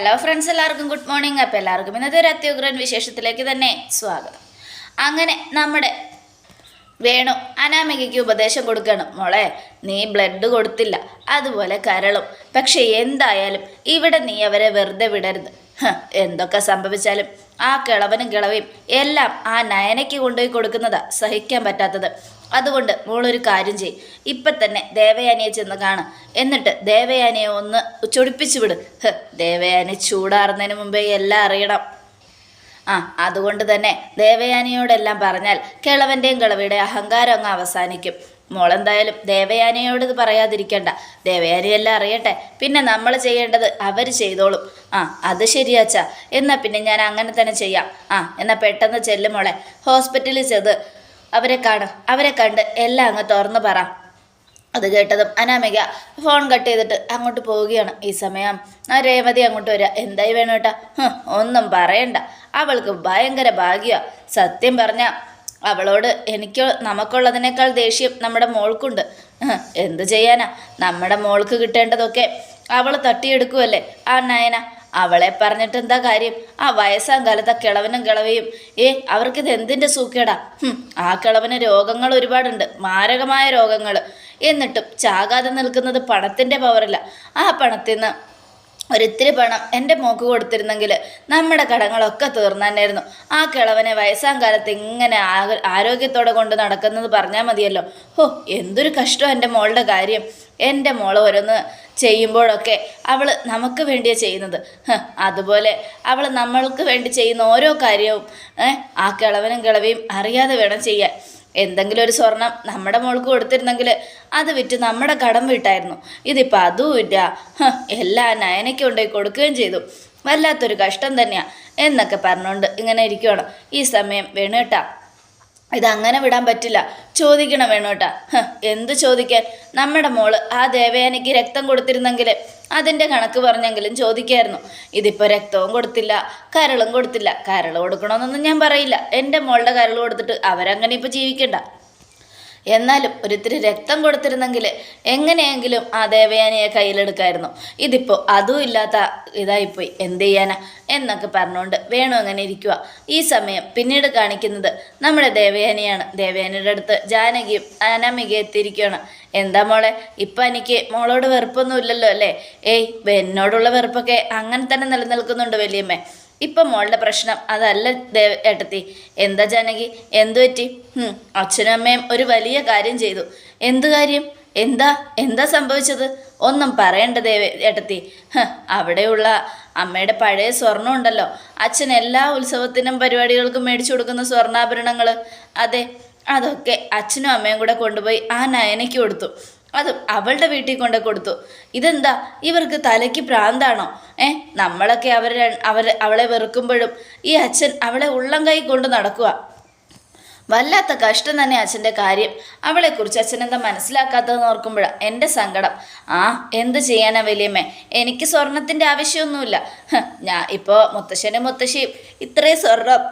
Hello friends എല്ലാവർക്കും good morning അപ്പോൾ എല്ലാവർക്കും ഇന്നത്തെ ഒരു അത്യുഗ്രൻ വിശേഷത്തിലേക്ക് തന്നെ സ്വാഗതം. അങ്ങനെ നമ്മുടെ വേണു അനാമികയ്ക്ക് ഉപദേശം കൊടുക്കണം. മോളെ നീ ബ്ലഡ് കൊടുത്തില്ല. അതുപോലെ കരളും. പക്ഷേ എന്തായാലും ഇവിടെ നീ അവരെ വെറുതെ വിടരുത്. എന്തൊക്കെ സംഭവിച്ചാലും ആ കിളവനും കിളവയും എല്ലാം ആ നയനയ്ക്ക് കൊണ്ടുപോയി കൊടുക്കുന്നതാ സഹിക്കാൻ പറ്റാത്തത്. അതുകൊണ്ട് മോളൊരു കാര്യം ചെയ് ഇപ്പം തന്നെ ദേവയാനിയെ ചെന്ന് കാണും. എന്നിട്ട് ദേവയാനിയെ ഒന്ന് ചൊടിപ്പിച്ചു വിട്. ദേവയാനി ചൂടാറുന്നതിന് മുമ്പേ എല്ലാം അറിയണം. ആ അതുകൊണ്ട് തന്നെ ദേവയാനിയോടെല്ലാം പറഞ്ഞാൽ കിളവന്റെയും കിളവിയുടെ അഹങ്കാരം അങ്ങ് അവസാനിക്കും. മോളെന്തായാലും ദേവയാനിയോട് ഇത് പറയാതിരിക്കണ്ട. ദേവയാനിയെല്ലാം അറിയട്ടെ. പിന്നെ നമ്മൾ ചെയ്യേണ്ടത് അവർ ചെയ്തോളും. ആ അത് ശരിയാച്ചാ. എന്നാൽ പിന്നെ ഞാൻ അങ്ങനെ തന്നെ ചെയ്യാം. ആ എന്നാൽ പെട്ടെന്ന് ചെല്ലും മോളെ. ഹോസ്പിറ്റലിൽ ചെന്ന് അവരെ കാണും അവരെ കണ്ട് എല്ലാം അങ്ങ് തുറന്നു പറ. അത് കേട്ടതും അനാമിക ഫോൺ കട്ട് ചെയ്തിട്ട് അങ്ങോട്ട് പോവുകയാണ്. ഈ സമയം ആ രേവതി അങ്ങോട്ട് വരിക. എന്തായി വേണം കേട്ടാ ഒന്നും പറയണ്ട. അവൾക്ക് ഭയങ്കര ഭാഗ്യ. സത്യം പറഞ്ഞ അവളോട് എനിക്ക് നമുക്കുള്ളതിനേക്കാൾ ദേഷ്യം നമ്മുടെ മോൾക്കുണ്ട്. എന്ത് ചെയ്യാനാ? നമ്മുടെ മോൾക്ക് കിട്ടേണ്ടതൊക്കെ അവൾ തട്ടിയെടുക്കുമല്ലേ ആ നയന അവളെ പറഞ്ഞിട്ട് എന്താ കാര്യം? ആ വയസ്സാം കാലത്ത് ആ കിളവനും കിളവയും. ഏ അവർക്കിത് എന്തിന്റെ സൂക്കേടാ? ആ കിളവന് രോഗങ്ങൾ ഒരുപാടുണ്ട് മാരകമായ രോഗങ്ങൾ എന്നിട്ടും ചാകാതെ നിൽക്കുന്നത് പണത്തിന്റെ പവറില്ല ആ പണത്തിൽ നിന്ന് ഒരിത്തിരി പണം എന്റെ മോക്ക് കൊടുത്തിരുന്നെങ്കിൽ നമ്മുടെ കടങ്ങളൊക്കെ തീർന്നാനായിരുന്നു ആ കിളവനെ വയസ്സാം കാലത്ത് ഇങ്ങനെ ആരോഗ്യത്തോടെ കൊണ്ട് നടക്കുന്നത് പറഞ്ഞാൽ മതിയല്ലോ. ഹോ എന്തൊരു കഷ്ടം എന്റെ മോളുടെ കാര്യം. എന്റെ മോൾ ഓരോന്ന് ചെയ്യുമ്പോഴൊക്കെ അവൾ നമുക്ക് വേണ്ടിയാണ് ചെയ്യുന്നത്. അതുപോലെ അവൾ നമ്മൾക്ക് വേണ്ടി ചെയ്യുന്ന ഓരോ കാര്യവും ആ കിളവനും കിളവിയും അറിയാതെ വേണം ചെയ്യാൻ. എന്തെങ്കിലും ഒരു സ്വർണം നമ്മുടെ മോൾക്ക് കൊടുത്തിരുന്നെങ്കിൽ അത് വിറ്റ് നമ്മുടെ കടം വീട്ടായിരുന്നു. ഇതിപ്പോൾ അതുമില്ല എല്ലാ നയനയ്ക്കും കൊണ്ടുപോയി കൊടുക്കുകയും ചെയ്തു. വല്ലാത്തൊരു കഷ്ടം തന്നെയാണ് എന്നൊക്കെ പറഞ്ഞുകൊണ്ട് ഇങ്ങനെ ഇരിക്കുകയാണ് ഈ സമയം വേണുകേട്ടാ ഇതങ്ങനെ വിടാൻ പറ്റില്ല. ചോദിക്കണം വേണോട്ടാ. എന്ത് ചോദിക്കാൻ? നമ്മുടെ മോൾ ആ ദേവയാനിക്ക് രക്തം കൊടുത്തിരുന്നെങ്കിൽ അതിന്റെ കണക്ക് പറഞ്ഞെങ്കിലും ചോദിക്കായിരുന്നു. ഇതിപ്പോൾ രക്തവും കൊടുത്തില്ല കരളും കൊടുത്തില്ല. കരൾ കൊടുക്കണമെന്നൊന്നും ഞാൻ പറയില്ല. എന്റെ മോളുടെ കരൾ കൊടുത്തിട്ട് അവരങ്ങനെ ഇപ്പോൾ ജീവിക്കണ്ട. എന്നാലും ഒരിത്തിരി രക്തം കൊടുത്തിരുന്നെങ്കിൽ എങ്ങനെയെങ്കിലും ആ ദേവയാനിയെ കയ്യിലെടുക്കായിരുന്നു. ഇതിപ്പോൾ അതും ഇല്ലാത്ത ഇതായിപ്പോയി. എന്ത് ചെയ്യാനാ? എന്നൊക്കെ പറഞ്ഞുകൊണ്ട് വേണു അങ്ങനെ ഇരിക്കുക ഈ സമയം പിന്നീട് കാണിക്കുന്നത് നമ്മുടെ ദേവയാനിയാണ്. ദേവയാനിയുടെ അടുത്ത് ജാനകിയും അനാമികയും എത്തിയിരിക്കുകയാണ് എന്താ മോളെ? ഇപ്പം എനിക്ക് മോളോട് വെറുപ്പൊന്നും ഇല്ലല്ലോ അല്ലേ? ഏയ് എന്നോടുള്ള വെറുപ്പൊക്കെ അങ്ങനെ തന്നെ നിലനിൽക്കുന്നുണ്ട് വലിയമ്മേ. ഇപ്പം മോളുടെ പ്രശ്നം. അതല്ല ദേവ ഏട്ടത്തി. എന്താ ജാനകി? എന്തു പറ്റി? അച്ഛനും അമ്മയും ഒരു വലിയ കാര്യം ചെയ്തു. എന്ത് കാര്യം? എന്താ? എന്താ സംഭവിച്ചത്? ഒന്നും പറയണ്ട ദേവ ഏട്ടത്തി. അവിടെയുള്ള അമ്മയുടെ പഴയ സ്വർണം ഉണ്ടല്ലോ. അച്ഛൻ എല്ലാ ഉത്സവത്തിനും പരിപാടികൾക്കും മേടിച്ചു കൊടുക്കുന്ന സ്വർണാഭരണങ്ങൾ അതെ അതൊക്കെ അച്ഛനും അമ്മയും കൂടെ കൊണ്ടുപോയി ആ നയനയ്ക്ക് കൊടുത്തു. അത് അവളുടെ വീട്ടിൽ കൊണ്ട് കൊടുത്തു. ഇതെന്താ? ഇവർക്ക് തലയ്ക്ക് പ്രാന്താണോ? ഏ നമ്മളൊക്കെ അവർ അവർ അവളെ വെറുക്കുമ്പോഴും ഈ അച്ഛൻ അവളെ ഉള്ളം കൈ കൊണ്ട് നടക്കുക വല്ലാത്ത കഷ്ടം തന്നെ അച്ഛന്റെ കാര്യം. അവളെക്കുറിച്ച് അച്ഛൻ എന്താ മനസ്സിലാക്കാത്തതെന്ന് ഓർക്കുമ്പോഴാണ് എന്റെ സങ്കടം. ആ എന്ത് ചെയ്യാനാ വലിയമ്മേ? എനിക്ക് സ്വർണത്തിന്റെ ആവശ്യമൊന്നുമില്ല. ഞാൻ ഇപ്പോൾ മുത്തശ്ശനും മുത്തശ്ശിയും ഇത്രയും സ്വർണം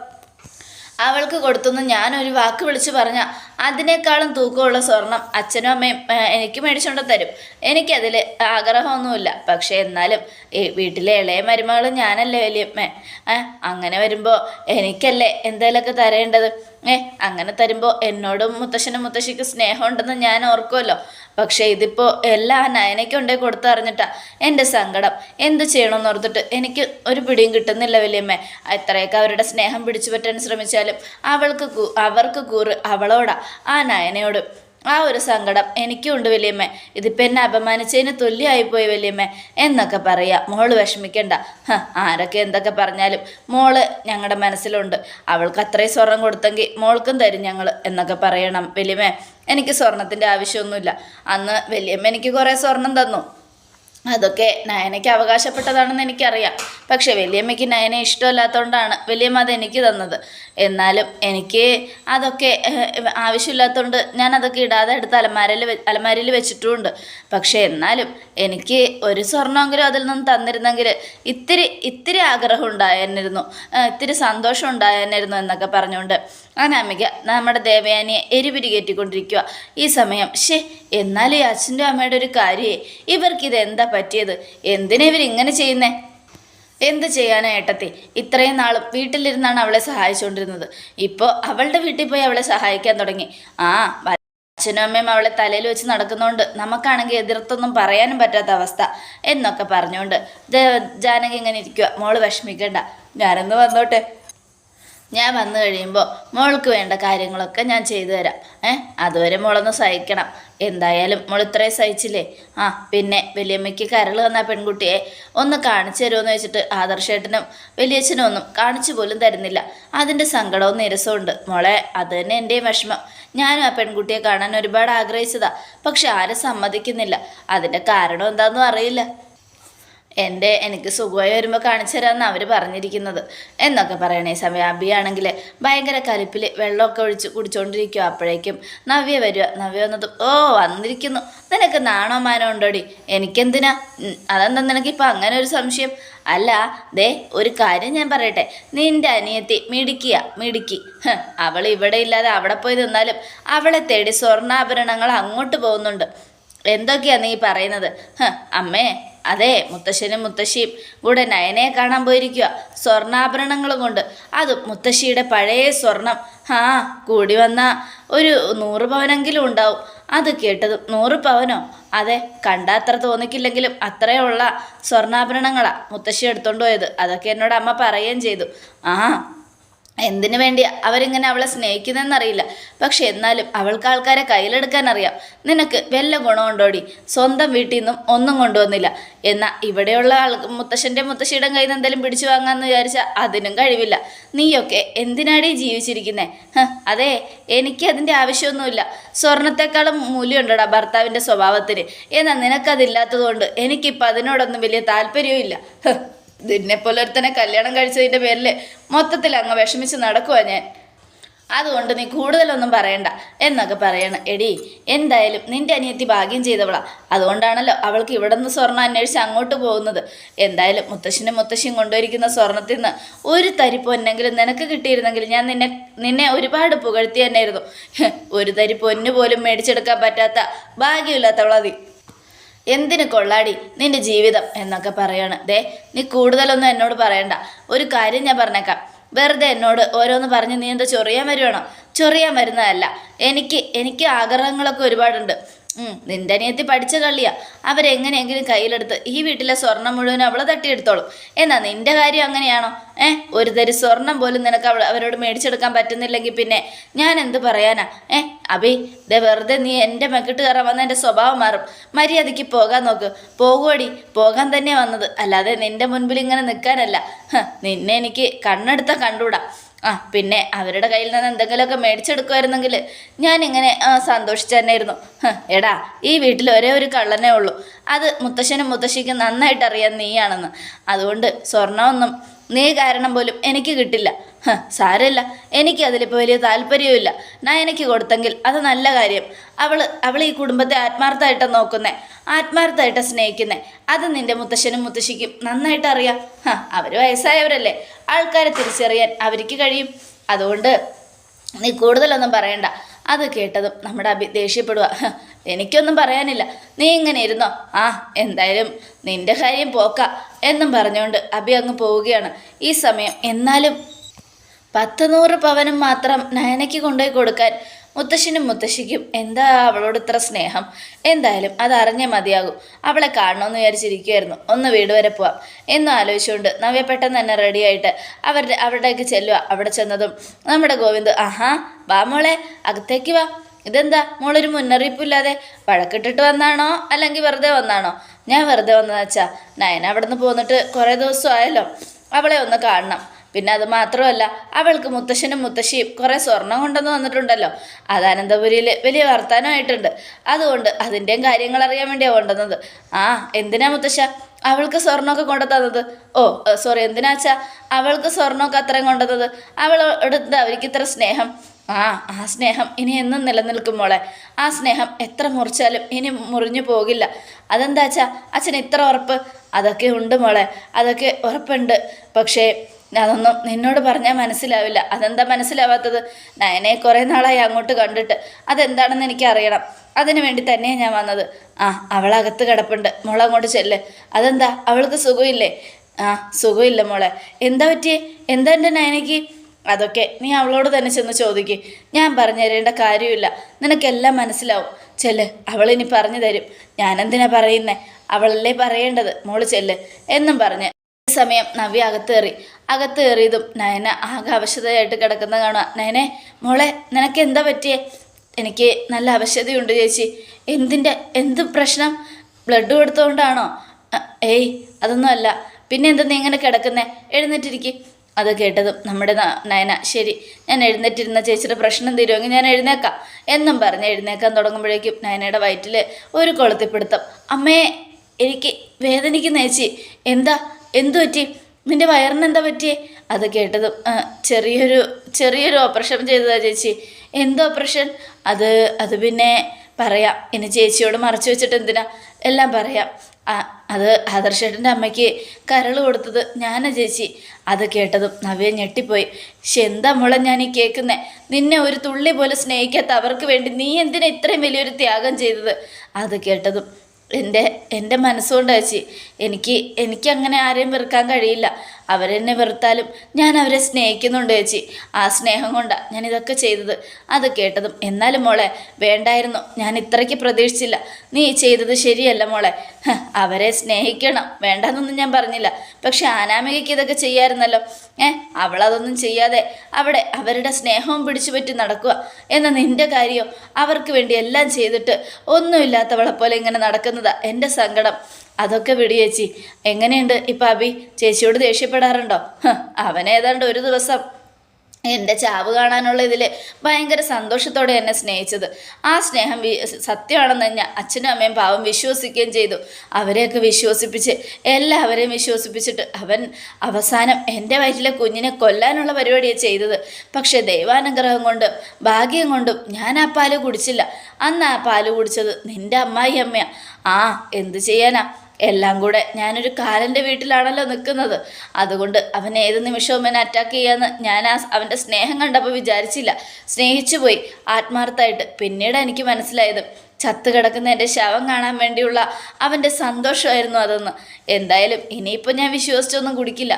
അവൾക്ക് കൊടുത്തുനിന്ന് ഞാനൊരു വാക്ക് വിളിച്ചു പറഞ്ഞ അതിനേക്കാളും തൂക്കമുള്ള സ്വർണം അച്ഛനും അമ്മയും എനിക്ക് മേടിച്ചുകൊണ്ട് തരും. എനിക്കതിൽ ആഗ്രഹമൊന്നുമില്ല. പക്ഷേ എന്നാലും ഈ വീട്ടിലെ ഇളയ മരുമകൾ ഞാനല്ലേ വലിയമ്മേ? അങ്ങനെ വരുമ്പോൾ എനിക്കല്ലേ എന്തേലൊക്കെ തരേണ്ടത്? ഏ അങ്ങനെ തരുമ്പോൾ എന്നോടും മുത്തശ്ശനും മുത്തശ്ശിക്ക് സ്നേഹമുണ്ടെന്ന് ഞാൻ ഓർക്കുമല്ലോ പക്ഷേ ഇതിപ്പോൾ എല്ലാ നയനയ്ക്കുണ്ടേ കൊടുത്തറിഞ്ഞിട്ടാ എന്റെ സങ്കടം. എന്ത് ചെയ്യണമെന്ന് ഓർത്തിട്ട് എനിക്ക് ഒരു പിടിയും കിട്ടുന്നില്ല വലിയമ്മേ. എത്രയൊക്കെ അവരുടെ സ്നേഹം പിടിച്ചു പറ്റാൻ ശ്രമിച്ചാലും അവൾക്ക് അവർക്ക് കൂറ് അവളോടാ ആ നയനയോട്. ആ ഒരു സങ്കടം എനിക്കും ഉണ്ട് വലിയമ്മ. ഇതിപ്പോൾ എന്നെ അപമാനിച്ചതിന് തുല്യമായിപ്പോയി വലിയമ്മ. എന്നൊക്കെ പറയുക മോൾ വിഷമിക്കണ്ട. ആരൊക്കെ എന്തൊക്കെ പറഞ്ഞാലും മോൾ ഞങ്ങളുടെ മനസ്സിലുണ്ട്. അവൾക്ക് അത്രയും സ്വർണം കൊടുത്തെങ്കിൽ മോൾക്കും തരും ഞങ്ങൾ എന്നൊക്കെ പറയണം വലിയമ്മ. എനിക്ക് സ്വർണത്തിന്റെ ആവശ്യമൊന്നുമില്ല. അന്ന് വലിയമ്മ എനിക്ക് കുറേ സ്വർണം തന്നു. അതൊക്കെ നയനയ്ക്ക് അവകാശപ്പെട്ടതാണെന്ന് എനിക്കറിയാം. പക്ഷേ വലിയമ്മയ്ക്ക് നയനെ ഇഷ്ടമല്ലാത്തതുകൊണ്ടാണ് വലിയമ്മ അത് എനിക്ക് തന്നത്. എന്നാലും എനിക്ക് അതൊക്കെ ആവശ്യമില്ലാത്തതുകൊണ്ട് ഞാൻ അതൊക്കെ ഇടാതെ എടുത്ത് അലമാരയിൽ അലമാരയിൽ വെച്ചിട്ടുമുണ്ട്. പക്ഷേ എന്നാലും എനിക്ക് ഒരു സ്വർണമെങ്കിലും അതിൽ നിന്ന് തന്നിരുന്നെങ്കിൽ ഇത്തിരി ഇത്തിരി ആഗ്രഹം ഉണ്ടായിരുന്നു ഇത്തിരി സന്തോഷം ഉണ്ടായിരുന്നു എന്നൊക്കെ പറഞ്ഞുകൊണ്ട് അനാമിക നമ്മുടെ ദേവയാനിയെ എരിപിരി കയറ്റിക്കൊണ്ടിരിക്കുക ഈ സമയം ഷേ എന്നാലും ഈ അച്ഛന്റെ അമ്മയുടെ ഒരു കാര്യമേ ഇത് എന്താ പറ്റിയത്? എന്തിനാ ഇവരിങ്ങനെ ചെയ്യുന്നേ? എന്ത് ചെയ്യാനാ ഏട്ടത്തി? ഇത്രയും നാളും വീട്ടിലിരുന്നാണ് അവളെ സഹായിച്ചുകൊണ്ടിരുന്നത് ഇപ്പോൾ അവളുടെ വീട്ടിൽ പോയി അവളെ സഹായിക്കാൻ തുടങ്ങി. ആ അച്ഛനും അമ്മയും അവളെ തലയിൽ വെച്ച് നടക്കുന്നതുകൊണ്ട് നമുക്കാണെങ്കിൽ എതിർത്തൊന്നും പറയാനും പറ്റാത്ത അവസ്ഥ എന്നൊക്കെ പറഞ്ഞുകൊണ്ട് ജാനകി ഇങ്ങനെ ഇരിക്കുക മോൾ വിഷമിക്കണ്ട. ഞാനൊന്ന് വന്നോട്ടെ. ഞാൻ വന്നു കഴിയുമ്പോൾ മോൾക്ക് വേണ്ട കാര്യങ്ങളൊക്കെ ഞാൻ ചെയ്തു തരാം. ഏ അതുവരെ മോളൊന്ന് സഹിക്കണം. എന്തായാലും മോൾ ഇത്രയും സഹിച്ചില്ലേ? ആ പിന്നെ വലിയമ്മയ്ക്ക് കരൾ വന്ന പെൺകുട്ടിയെ ഒന്ന് കാണിച്ചു തരുമെന്ന് വെച്ചിട്ട് ആദർശേട്ടനും വലിയച്ഛനും ഒന്നും കാണിച്ചു പോലും തരുന്നില്ല. അതിന്റെ സങ്കടവും നിരസവും ഉണ്ട്. മോളെ അത് തന്നെ എന്റെയും വിഷമം. ഞാനും ആ പെൺകുട്ടിയെ കാണാൻ ഒരുപാട് ആഗ്രഹിച്ചതാ. പക്ഷെ ആരും സമ്മതിക്കുന്നില്ല. അതിന്റെ കാരണം എന്താണെന്നും അറിയില്ല. എന്റെ എനിക്ക് സുഖമായി വരുമ്പോൾ കാണിച്ചു തരാമെന്ന് അവർ പറഞ്ഞിരിക്കുന്നത്. എന്നൊക്കെ പറയണേ സമയം. അബിയാണെങ്കിൽ ഭയങ്കര കലിപ്പിൽ വെള്ളമൊക്കെ ഒഴിച്ച് കുടിച്ചുകൊണ്ടിരിക്കുക അപ്പോഴേക്കും നവ്യ വരിക. നവ്യ വന്നത് ഓ വന്നിരിക്കുന്നു. നിനക്ക് നാണോ മാനോ ഉണ്ടോടി? എനിക്കെന്തിനാ? അതെന്താ നിനക്കിപ്പോൾ അങ്ങനെ ഒരു സംശയം? അല്ല ദേ ഒരു കാര്യം ഞാൻ പറയട്ടെ. നിന്റെ അനിയത്തി മിടുക്കിയ മിടുക്കി. അവൾ ഇവിടെ ഇല്ലാതെ അവിടെ പോയി നിന്നാലും അവളെ തേടി സ്വർണാഭരണങ്ങൾ അങ്ങോട്ട് പോകുന്നുണ്ട്. എന്തൊക്കെയാ നീ പറയുന്നത്? അമ്മേ അതെ മുത്തശ്ശനും മുത്തശ്ശിയും കൂടെ നയനയെ കാണാൻ പോയിരിക്കുക സ്വർണാഭരണങ്ങളും കൊണ്ട് അത് മുത്തശ്ശിയുടെ പഴയ സ്വർണം. ആ കൂടി വന്ന ഒരു നൂറ് പവനെങ്കിലും ഉണ്ടാവും. അത് കേട്ടതും നൂറ് പവനോ? അതെ കണ്ടാത്ര തോന്നിക്കില്ലെങ്കിലും അത്രയുള്ള സ്വർണാഭരണങ്ങളാണ് മുത്തശ്ശി എടുത്തോണ്ട് പോയത്. അതൊക്കെ എന്നോട് അമ്മ പറയുകയും ചെയ്തു. ആ എന്തിനു വേണ്ടി അവരിങ്ങനെ അവളെ സ്നേഹിക്കുന്നതെന്നറിയില്ല പക്ഷെ എന്നാലും അവൾക്ക് ആൾക്കാരെ കയ്യിലെടുക്കാൻ അറിയാം നിനക്ക് വല്ല ഗുണമുണ്ടോടി? സ്വന്തം വീട്ടിൽ നിന്നും ഒന്നും കൊണ്ടുവന്നില്ല. എന്നാൽ ഇവിടെയുള്ള ആൾ മുത്തശ്ശന്റെ മുത്തശ്ശിയുടെ കയ്യിൽ നിന്ന് എന്തെങ്കിലും പിടിച്ചു വാങ്ങാമെന്ന് വിചാരിച്ചാൽ അതിനും കഴിവില്ല. നീയൊക്കെ എന്തിനാടി ജീവിച്ചിരിക്കുന്നേ? അതെ എനിക്ക് അതിന്റെ ആവശ്യമൊന്നുമില്ല. സ്വർണത്തെക്കാളും മൂല്യമുണ്ടടാ ഭർത്താവിന്റെ സ്വഭാവത്തിന്? എന്നാൽ നിനക്കതില്ലാത്തതുകൊണ്ട് എനിക്കിപ്പോൾ അതിനോടൊന്നും വലിയ താല്പര്യവും ഇല്ല ഹ്, നിന്നെ പോലെ തന്നെ കല്യാണം കഴിച്ചതിന്റെ പേരിൽ മൊത്തത്തിൽ അങ്ങ് വിഷമിച്ച് നടക്കുവാ ഞാൻ. അതുകൊണ്ട് നീ കൂടുതലൊന്നും പറയണ്ട. എന്നൊക്കെ പറയണം. എടി എന്തായാലും നിന്റെ അനിയത്തി ഭാഗ്യം ചെയ്തവളാ. അതുകൊണ്ടാണല്ലോ അവൾക്ക് ഇവിടെ നിന്ന് സ്വർണം അന്വേഷിച്ച് അങ്ങോട്ട് പോകുന്നത്. എന്തായാലും മുത്തശ്ശനും മുത്തശ്ശിയും കൊണ്ടുവരിക്കുന്ന സ്വർണത്തിൽ നിന്ന് ഒരു തരി പൊന്നെങ്കിലും നിനക്ക് കിട്ടിയിരുന്നെങ്കിൽ ഞാൻ നിന്നെ നിന്നെ ഒരുപാട് പുകഴ്ത്തി തന്നെയായിരുന്നു. ഒരു തരി പൊന്നു പോലും മേടിച്ചെടുക്കാൻ പറ്റാത്ത ഭാഗ്യമില്ലാത്തവളാ നീ. എന്തിന് കൊള്ളാടി നിന്റെ ജീവിതം എന്നൊക്കെ പറയാണ്. ദേ നീ കൂടുതലൊന്നും എന്നോട് പറയണ്ട. ഒരു കാര്യം ഞാൻ പറഞ്ഞേക്കാം. വെറുതെ എന്നോട് ഓരോന്ന് പറഞ്ഞ് നീ എന്താ ചൊറിയാൻ വരുവാണോ? ചൊറിയാൻ വരുന്നതല്ല. എനിക്ക് എനിക്ക് ആഗ്രഹങ്ങളൊക്കെ ഒരുപാടുണ്ട്. നിന്റെ അനിയത്തി പഠിച്ച കള്ളിയാ. അവരെങ്ങനെയെങ്കിലും കയ്യിലെടുത്ത് ഈ വീട്ടിലെ സ്വർണം മുഴുവൻ അവൾ തട്ടിയെടുത്തോളും. എന്നാ നിന്റെ കാര്യം അങ്ങനെയാണോ? ഏ? ഒരു തരി സ്വർണം പോലും നിനക്ക് അവൾ അവരോട് മേടിച്ചെടുക്കാൻ പറ്റുന്നില്ലെങ്കിൽ പിന്നെ ഞാൻ എന്ത് പറയാനാ? ഏ? അബി ദേ വെറുതെ നീ എന്റെ മെക്കിട്ട് കയറാൻ വന്ന എന്റെ സ്വഭാവം മാറും. മര്യാദയ്ക്ക് പോകാൻ നോക്ക്. പോകുവടി. പോകാൻ തന്നെ വന്നത്. അല്ലാതെ നിന്റെ മുൻപിൽ ഇങ്ങനെ നിൽക്കാനല്ല നിന്നെ എനിക്ക് കണ്ണെടുത്ത കണ്ടൂടാ. ആ പിന്നെ അവരുടെ കയ്യിൽ നിന്ന് എന്തെങ്കിലുമൊക്കെ മേടിച്ചെടുക്കുമായിരുന്നെങ്കിൽ ഞാനിങ്ങനെ സന്തോഷിച്ചു തന്നെയായിരുന്നു. എടാ ഈ വീട്ടിൽ ഒരേ ഒരു കള്ളനേ ഉള്ളൂ. അത് മുത്തശ്ശനും മുത്തശ്ശിക്കും നന്നായിട്ട് അറിയാൻ നീയാണെന്ന്. അതുകൊണ്ട് സ്വർണമൊന്നും നീ കാരണം പോലും എനിക്ക് കിട്ടില്ല. സാരല്ല എനിക്ക് അതിലിപ്പോൾ വലിയ താല്പര്യവുമില്ല. ഞാൻ എനിക്ക് കൊടുത്തെങ്കിൽ അത് നല്ല കാര്യം. അവൾ അവൾ ഈ കുടുംബത്തെ ആത്മാർത്ഥമായിട്ട് നോക്കുന്നേ. ആത്മാർത്ഥമായിട്ട് സ്നേഹിക്കുന്നേ. അത് നിന്റെ മുത്തശ്ശനും മുത്തശ്ശിക്കും നന്നായിട്ട് അറിയാം. അവർ വയസ്സായവരല്ലേ. ആൾക്കാരെ തിരിച്ചറിയാൻ അവർക്ക് കഴിയും. അതുകൊണ്ട് നീ കൂടുതലൊന്നും പറയണ്ട. അത് കേട്ടതും നമ്മുടെ അഭി ദേഷ്യപ്പെടുക എനിക്കൊന്നും പറയാനില്ല. നീ ഇങ്ങനെ ഇരുന്നോ? ആ എന്തായാലും നിന്റെ കാര്യം പോക്ക എന്നും പറഞ്ഞുകൊണ്ട് അഭി അങ്ങ് പോവുകയാണ്. ഈ സമയം എന്നാലും പത്ത് നൂറ് പവനും മാത്രം നയനയ്ക്ക് കൊണ്ടുപോയി കൊടുക്കാൻ മുത്തശ്ശനും മുത്തശ്ശിക്കും എന്താ അവളോട് ഇത്ര സ്നേഹം? എന്തായാലും അത് അറിഞ്ഞേ മതിയാകും. അവളെ കാണണമെന്ന് വിചാരിച്ചിരിക്കുമായിരുന്നു ഒന്ന് വീട് വരെ പോവാം. എന്ന് ആലോചിച്ചുകൊണ്ട് നവ്യ പെട്ടെന്ന് തന്നെ റെഡിയായിട്ട് അവരുടെ അവിടേക്ക് ചെല്ലുക അവിടെ ചെന്നതും നമ്മുടെ ഗോവിന്ദ് ആഹാ വാ മോളെ അകത്തേക്ക് വാ. ഇതെന്താ? മോളൊരു മുന്നറിയിപ്പില്ലാതെ വഴക്കിട്ടിട്ട് വന്നാണോ? അല്ലെങ്കിൽ വെറുതെ വന്നാണോ? ഞാൻ വെറുതെ വന്നതെന്ന് വെച്ചാ നയന അവിടെ നിന്ന് പോന്നിട്ട് കുറേ ദിവസമായല്ലോ. അവളെ ഒന്ന് കാണണം. പിന്നെ അത് മാത്രമല്ല അവൾക്ക് മുത്തശ്ശനും മുത്തശ്ശിയും കുറേ സ്വർണം കൊണ്ടുവന്ന് വന്നിട്ടുണ്ടല്ലോ. അത് അനന്തപുരിയിൽ വലിയ വർത്തമാനമായിട്ടുണ്ട് അതുകൊണ്ട് അതിന്റെയും കാര്യങ്ങൾ അറിയാൻ വേണ്ടിയാണ് കൊണ്ടുവന്നത്. ആ എന്തിനാ മുത്തശ്ശ? അവൾക്ക് സ്വർണമൊക്കെ കൊണ്ടു തന്നത്. ഓ സോറി എന്തിനാച്ചാ അവൾക്ക് സ്വർണമൊക്കെ അത്രയും കൊണ്ടുവന്നത് അവളോട് എന്താ അവർക്ക് ഇത്ര സ്നേഹം. ആ ആ സ്നേഹം ഇനി എന്നും നിലനിൽക്കും മോളെ. ആ സ്നേഹം എത്ര മുറിച്ചാലും ഇനി മുറിഞ്ഞു പോകില്ല. അതെന്താച്ചാ അച്ഛൻ ഇത്ര ഉറപ്പ്. അതൊക്കെ ഉണ്ട് മോളെ. അതൊക്കെ ഉറപ്പുണ്ട്. പക്ഷേ അതൊന്നും നിന്നോട് പറഞ്ഞാൽ മനസ്സിലാവില്ല. അതെന്താ മനസ്സിലാവാത്തത്? നയനെ കുറേ നാളായി അങ്ങോട്ട് കണ്ടിട്ട്. അതെന്താണെന്ന് എനിക്ക് അറിയണം അതിനു വേണ്ടി തന്നെയാണ് ഞാൻ വന്നത്. ആ അവളകത്ത് കിടപ്പുണ്ട്. മോളെ അങ്ങോട്ട് ചെല്ല്. അതെന്താ? അവൾക്ക് സുഖമില്ലേ? ആ സുഖമില്ല മോളെ. എന്താ പറ്റിയേ? എന്താ എന്റെ നയനയ്ക്ക്? അതൊക്കെ നീ അവളോട് തന്നെ ചെന്ന് ചോദിക്ക്. ഞാൻ പറഞ്ഞു തരേണ്ട കാര്യമില്ല. നിനക്കെല്ലാം മനസ്സിലാവും. ചെല്ല്. അവളിനി പറഞ്ഞു തരും. ഞാനെന്തിനാ പറയുന്നേ? അവളല്ലേ പറയേണ്ടത്. മോൾ ചെല്ല്. എന്നും പറഞ്ഞ്. സമയം നവ്യ അകത്തേറി. അകത്തേറിയതും നയന ആകെ അവശതയായിട്ട് കിടക്കുന്ന കാണുക. നയനെ മോളെ നിനക്ക് എന്താ പറ്റിയേ? എനിക്ക് നല്ല അവശതയുണ്ട് ചേച്ചി. എന്തിന്റെ എന്ത് പ്രശ്നം? ബ്ലഡ് കൊടുത്തുകൊണ്ടാണോ ഏയ് അതൊന്നും അല്ല. പിന്നെ എന്താ നീ ഇങ്ങനെ കിടക്കുന്നേ? എഴുന്നേറ്റിരിക്കും. അത് കേട്ടതും നമ്മുടെ നയന ശരി ഞാൻ എഴുന്നേറ്റിരുന്ന ചേച്ചിയുടെ പ്രശ്നം തീരുമെങ്കിൽ ഞാൻ എഴുന്നേക്കാം. എന്നും പറഞ്ഞ് എഴുന്നേക്കാൻ തുടങ്ങുമ്പോഴേക്കും നയനയുടെ വയറ്റിൽ ഒരു കൊളുത്തിപ്പിടുത്തം. അമ്മയെ എനിക്ക് വേദനിക്കുന്ന ചേച്ചി. എന്താ? എന്തു പറ്റി? നിന്റെ വയറിന് എന്താ പറ്റിയേ? അത് കേട്ടത് ചെറിയൊരു ചെറിയൊരു ഓപ്പറേഷൻ ചെയ്തതാ ചേച്ചി. എന്ത് ഓപ്പറേഷൻ അത് അത് പിന്നെ പറയാം. ഇനി ചേച്ചിയോട് മറച്ചു വെച്ചിട്ട് എന്തിനാ? എല്ലാം പറയാം. അത് ആദർശേട്ടന്റെ അമ്മയ്ക്ക് കരൾ കൊടുത്തത് ഞാനാ ചേച്ചി. അത് കേട്ടതും നവ്യ ഞെട്ടിപ്പോയി. പക്ഷെ എന്താ മോളെ ഞാൻ ഈ കേൾക്കുന്നേ? നിന്നെ ഒരു തുള്ളി പോലെ സ്നേഹിക്കാത്ത അവർക്ക് വേണ്ടി നീ എന്തിനാ ഇത്രയും വലിയൊരു ത്യാഗം ചെയ്തത്? അത് കേട്ടതും എന്റെ എന്റെ മനസ്സുകൊണ്ട് ചേച്ചി എനിക്ക് അങ്ങനെ ആരെയും വെറുക്കാൻ കഴിയില്ല. അവരെന്നെ വെറുത്താലും ഞാൻ അവരെ സ്നേഹിക്കുന്നുണ്ട് ചേച്ചി. ആ സ്നേഹം കൊണ്ടാണ് ഞാൻ ഇതൊക്കെ ചെയ്തത്. അത് കേട്ടതും എന്നാലും മോളെ വേണ്ടായിരുന്നു. ഞാൻ ഇത്രയ്ക്ക് പ്രതീക്ഷിച്ചില്ല. നീ ചെയ്തത് ശരിയല്ല മോളെ. അവരെ സ്നേഹിക്കണം. വേണ്ടെന്നൊന്നും ഞാൻ പറഞ്ഞില്ല. പക്ഷെ അനാമികയ്ക്ക് ഇതൊക്കെ ചെയ്യാമായിരുന്നല്ലോ ഏ അവളതൊന്നും ചെയ്യാതെ അവിടെ അവരുടെ സ്നേഹവും പിടിച്ചു പറ്റി നടക്കുക എന്ന നിന്റെ കാര്യമോ അവർക്ക് വേണ്ടി എല്ലാം ചെയ്തിട്ട് ഒന്നുമില്ലാത്തവളെ പോലെ ഇങ്ങനെ നടക്കുന്നതാ? എന്റെ സങ്കടം. അതൊക്കെ വിടി ചേച്ചി. എങ്ങനെയുണ്ട്? ഇപ്പം അബി ചേച്ചിയോട് ദേഷ്യപ്പെടാറുണ്ടോ? അവനേതാണ്ട് ഒരു ദിവസം എന്റെ ചാവ് കാണാനുള്ള ഇതിൽ ഭയങ്കര സന്തോഷത്തോടെ എന്നെ സ്നേഹിച്ചത്. ആ സ്നേഹം സത്യമാണെന്ന് ഞാൻ അച്ഛനും അമ്മയും പാവം വിശ്വസിക്കുകയും ചെയ്തു. അവരെയൊക്കെ വിശ്വസിപ്പിച്ച് എല്ലാവരെയും വിശ്വസിപ്പിച്ചിട്ട് അവൻ അവസാനം എന്റെ വയറ്റിലെ കുഞ്ഞിനെ കൊല്ലാനുള്ള പരിപാടിയാണ് ചെയ്തത്. പക്ഷേ ദൈവാനുഗ്രഹം കൊണ്ടും ഭാഗ്യം കൊണ്ടും ഞാൻ ആ പാൽ കുടിച്ചില്ല. അന്ന് ആ പാൽ കുടിച്ചത് നിന്റെ അമ്മായി അമ്മയാ. ആ എന്ത് ചെയ്യാനാ? എല്ലാം കൂടെ ഞാനൊരു കാലന്റെ വീട്ടിലാണല്ലോ നിൽക്കുന്നത് അതുകൊണ്ട് അവൻ ഏത് നിമിഷവും എന്നെ അറ്റാക്ക് ചെയ്യാന്ന് ഞാൻ ആ അവന്റെ സ്നേഹം കണ്ടപ്പോൾ വിചാരിച്ചില്ല. സ്നേഹിച്ചു പോയി ആത്മാർത്ഥമായിട്ട് പിന്നീട് എനിക്ക് മനസ്സിലായത്. ചത്ത് കിടക്കുന്ന എന്റെ ശവം കാണാൻ വേണ്ടിയുള്ള അവന്റെ സന്തോഷമായിരുന്നു അതെന്ന്. എന്തായാലും ഇനിയിപ്പോൾ ഞാൻ വിശ്വസിച്ചൊന്നും കുടിക്കില്ല.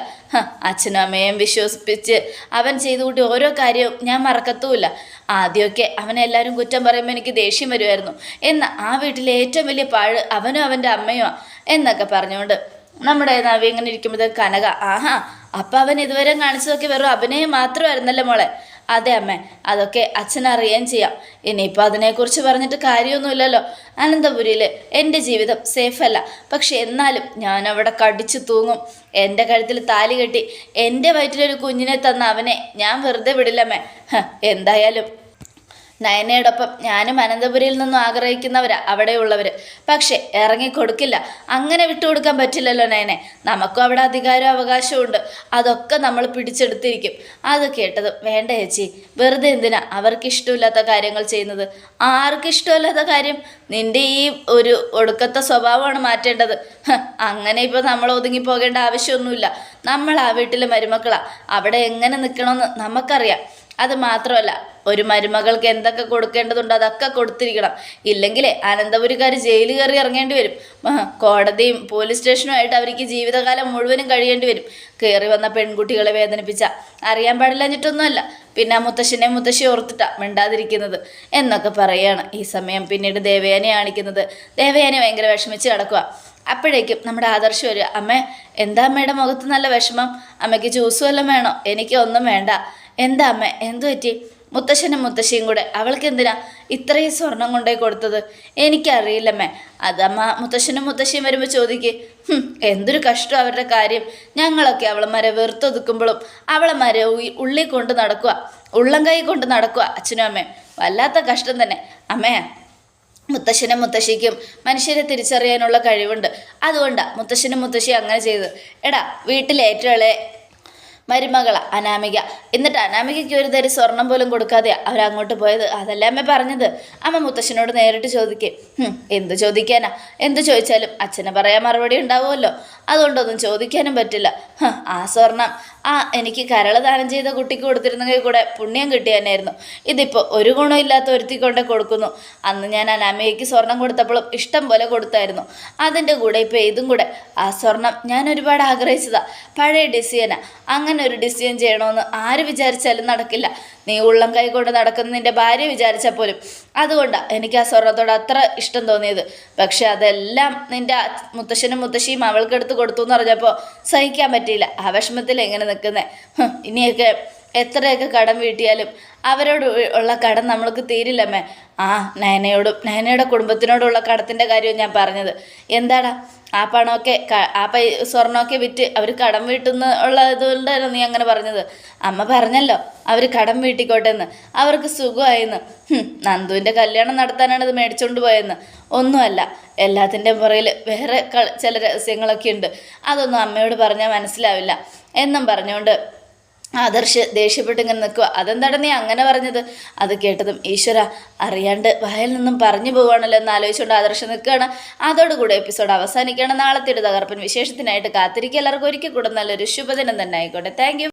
അച്ഛനും അമ്മയും വിശ്വസിപ്പിച്ച് അവൻ ചെയ്തു കൂട്ടി ഓരോ കാര്യവും ഞാൻ മറക്കത്തുമില്ല. ആദ്യമൊക്കെ അവനെ എല്ലാവരും കുറ്റം പറയുമ്പോൾ എനിക്ക് ദേഷ്യം വരുമായിരുന്നു. എന്നാൽ ആ വീട്ടിലെ ഏറ്റവും വലിയ പാഴ് അവനും അവന്റെ അമ്മയോ എന്നൊക്കെ പറഞ്ഞുകൊണ്ട് നമ്മുടെ നവി ഇങ്ങനെ ഇരിക്കുമ്പോഴത്തേക്ക് കനക ആഹാ അപ്പം അവൻ ഇതുവരെ കാണിച്ചതൊക്കെ വെറും അഭിനയം മാത്രമായിരുന്നല്ലോ മോളെ? അതെ അമ്മ അതൊക്കെ അച്ഛനറിയാൻ ചെയ്യാം. ഇനിയിപ്പോൾ അതിനെക്കുറിച്ച് പറഞ്ഞിട്ട് കാര്യമൊന്നുമില്ലല്ലോ. അനന്തപുരിയിൽ എന്റെ ജീവിതം സേഫല്ല. പക്ഷെ എന്നാലും ഞാൻ അവിടെ കടിച്ചു തൂങ്ങും. എന്റെ കഴുത്തിൽ താലി കെട്ടി എന്റെ വയറ്റിലൊരു കുഞ്ഞിനെ തന്ന അവനെ ഞാൻ വെറുതെ വിടില്ലമ്മേ. എന്തായാലും. നയനയോടൊപ്പം ഞാനും അനന്തപുരിയിൽ നിന്നും ആഗ്രഹിക്കുന്നവരാ അവിടെയുള്ളവർ പക്ഷേ ഇറങ്ങിക്കൊടുക്കില്ല അങ്ങനെ വിട്ടുകൊടുക്കാൻ പറ്റില്ലല്ലോ നയനെ. നമുക്കും അവിടെ അധികാരവും അവകാശവും ഉണ്ട് അതൊക്കെ നമ്മൾ പിടിച്ചെടുത്തിരിക്കും. അത് കേട്ടത് വേണ്ട ചേച്ചി വെറുതെ എന്തിനാ? അവർക്ക് ഇഷ്ടമില്ലാത്ത കാര്യങ്ങൾ ചെയ്യുന്നത്. ആർക്ക് ഇഷ്ടമില്ലാത്ത കാര്യം? നിന്റെ ഈ ഒരു ഒടുക്കത്തെ സ്വഭാവമാണ് മാറ്റേണ്ടത്. അങ്ങനെ ഇപ്പോൾ നമ്മൾ ഒതുങ്ങി പോകേണ്ട ആവശ്യമൊന്നുമില്ല. നമ്മൾ ആ വീട്ടിലെ മരുമക്കളാ. അവിടെ എങ്ങനെ നിൽക്കണമെന്ന് നമുക്കറിയാം. അത് മാത്രമല്ല ഒരു മരുമകൾക്ക് എന്തൊക്കെ കൊടുക്കേണ്ടതുണ്ട് അതൊക്കെ കൊടുത്തിരിക്കണം. ഇല്ലെങ്കിൽ അനന്തപുരിക്കാർ ജയിലിൽ കയറി ഇറങ്ങേണ്ടി വരും. കോടതിയും പോലീസ് സ്റ്റേഷനുമായിട്ട് അവർക്ക് ജീവിതകാലം മുഴുവനും കഴിയേണ്ടി വരും. കയറി വന്ന പെൺകുട്ടികളെ വേദനിപ്പിച്ച അറിയാൻ പാടില്ലഞ്ഞിട്ടൊന്നുമല്ല പിന്നെ ആ മുത്തശ്ശനെ മുത്തശ്ശി ഓർത്തിട്ടാ മിണ്ടാതിരിക്കുന്നത് എന്നൊക്കെ പറയുകയാണ് ഈ സമയം. പിന്നീട് ദേവയാനെ കാണിക്കുന്നത്. ദേവയാനെ ഭയങ്കര വിഷമിച്ച് കിടക്കുക അപ്പോഴേക്കും നമ്മുടെ ആദർശം വരിക അമ്മ എന്താ അമ്മയുടെ മുഖത്ത് നല്ല വിഷമം? അമ്മയ്ക്ക് ജ്യൂസും എല്ലാം വേണോ? എനിക്ക് ഒന്നും വേണ്ട. എന്താ അമ്മ? എന്തു പറ്റി? മുത്തശ്ശനും മുത്തശ്ശിയും കൂടെ അവൾക്ക് എന്തിനാ ഇത്രയും സ്വർണം കൊണ്ടേ കൊടുത്തത്? എനിക്കറിയില്ലമ്മേ അതമ്മ മുത്തശ്ശനും മുത്തശ്ശിയും വരുമ്പോൾ ചോദിക്ക്. എന്തൊരു കഷ്ടം അവരുടെ കാര്യം. ഞങ്ങളൊക്കെ അവളമാരെ വെറുത്തൊതുക്കുമ്പോഴും അവളമാരെ ഉള്ളിൽ കൊണ്ട് നടക്കുക ഉള്ളം കൈ കൊണ്ട് നടക്കുക അച്ഛനും അമ്മയും വല്ലാത്ത കഷ്ടം തന്നെ. അമ്മയാ മുത്തശ്ശനും മുത്തശ്ശിക്കും മനുഷ്യരെ തിരിച്ചറിയാനുള്ള കഴിവുണ്ട്. അതുകൊണ്ടാണ് മുത്തശ്ശനും മുത്തശ്ശിയും അങ്ങനെ ചെയ്ത് എടാ വീട്ടിലെ ഏറ്റവും ഇളയ മരുമകള അനാമിക. എന്നിട്ട് അനാമികയ്ക്ക് ഒരു തരി സ്വർണം പോലും കൊടുക്കാതെ അവരങ്ങോട്ട് പോയത്. അതല്ല അമ്മ പറഞ്ഞത്? അമ്മ മുത്തശ്ശനോട് നേരിട്ട് ചോദിക്കേ എന്ത് ചോദിക്കാനാ? എന്ത് ചോദിച്ചാലും അച്ഛനെ പറയാൻ മറുപടി ഉണ്ടാവുമല്ലോ. അതുകൊണ്ടൊന്നും ചോദിക്കാനും പറ്റില്ല. ആ സ്വർണം ആ എനിക്ക് കരൾ ദാനം ചെയ്ത കുട്ടിക്ക് കൊടുത്തിരുന്നെങ്കിൽ കൂടെ പുണ്യം കിട്ടിയെന്നായിരുന്നു. ഇതിപ്പോൾ ഒരു ഗുണമില്ലാത്ത ഒരുത്തിക്കൊണ്ട് കൊടുക്കുന്നു. അന്ന് ഞാൻ അനാമികയ്ക്ക് സ്വർണം കൊടുത്തപ്പോഴും ഇഷ്ടം പോലെ കൊടുത്തായിരുന്നു. അതിന്റെ കൂടെ ഇപ്പോൾ ഇതും കൂടെ. ആ സ്വർണം ഞാൻ ഒരുപാട് ആഗ്രഹിച്ചതാണ് പഴയ ഡിസിയനാണ് അങ്ങനെ ഒരു ഡിസൈൻ ചെയ്യണമെന്ന് ആര് വിചാരിച്ചാലും നടക്കില്ല. നീ ഉള്ളം കൈ കൊണ്ട് നടക്കുന്ന നിന്റെ ഭാര്യ വിചാരിച്ചാൽ പോലും. അതുകൊണ്ടാണ് എനിക്ക് ആ സ്വർണത്തോട് അത്ര ഇഷ്ടം തോന്നിയത്. പക്ഷെ അതെല്ലാം നിന്റെ മുത്തശ്ശനും മുത്തശ്ശിയും അവൾക്കെടുത്ത് കൊടുത്തു എന്ന് പറഞ്ഞപ്പോൾ സഹിക്കാൻ പറ്റിയില്ല. ആ വിഷമത്തിൽ എങ്ങനെ നിൽക്കുന്നത് ഇനിയൊക്കെ എത്രയൊക്കെ കടം വീട്ടിയാലും അവരോട് ഉള്ള കടം നമ്മൾക്ക് തീരില്ലമ്മേ. ആ നയനയോടും നയനയുടെ കുടുംബത്തിനോടുള്ള കടത്തിന്റെ കാര്യവും ഞാൻ പറഞ്ഞത്. എന്താടാ? ആ പണമൊക്കെ ആ പൈ സ്വർണമൊക്കെ വിറ്റ് അവർ കടം വീട്ടുന്ന ഉള്ള ഇതുകൊണ്ടായിരുന്നു നീ അങ്ങനെ പറഞ്ഞത്. അമ്മ പറഞ്ഞല്ലോ അവർ കടം വീട്ടിക്കോട്ടെ എന്ന് അവർക്ക് സുഖമായെന്ന്. നന്ദുവിന്റെ കല്യാണം നടത്താനാണ് ഇത് മേടിച്ചുകൊണ്ട് പോയെന്ന്. ഒന്നുമല്ല എല്ലാത്തിന്റെ പുറയിൽ വേറെ ചില രഹസ്യങ്ങളൊക്കെ ഉണ്ട്. അതൊന്നും അമ്മയോട് പറഞ്ഞാൽ മനസ്സിലാവില്ല. എന്നും പറഞ്ഞുകൊണ്ട് ആദർശ് ദേഷ്യപ്പെട്ട് ഇങ്ങനെ നിൽക്കുക അതെന്താണ് നീ അങ്ങനെ പറഞ്ഞത്? അത് കേട്ടതും ഈശ്വര അറിയാണ്ട് വായിൽ നിന്നും പറഞ്ഞു പോവാണല്ലോ എന്ന് ആലോചിച്ചുകൊണ്ട് ആദർശ് നിൽക്കുകയാണ്. അതോടുകൂടി എപ്പിസോഡ് അവസാനിക്കുകയാണ്. നാളത്തെ ഒരു തകർപ്പൻ വിശേഷത്തിനായിട്ട് കാത്തിരിക്കുക. എല്ലാവർക്കും ഒരിക്കൽ കൂടെ നല്ലൊരു ശുഭദിനം തന്നെ ആയിക്കോട്ടെ. താങ്ക്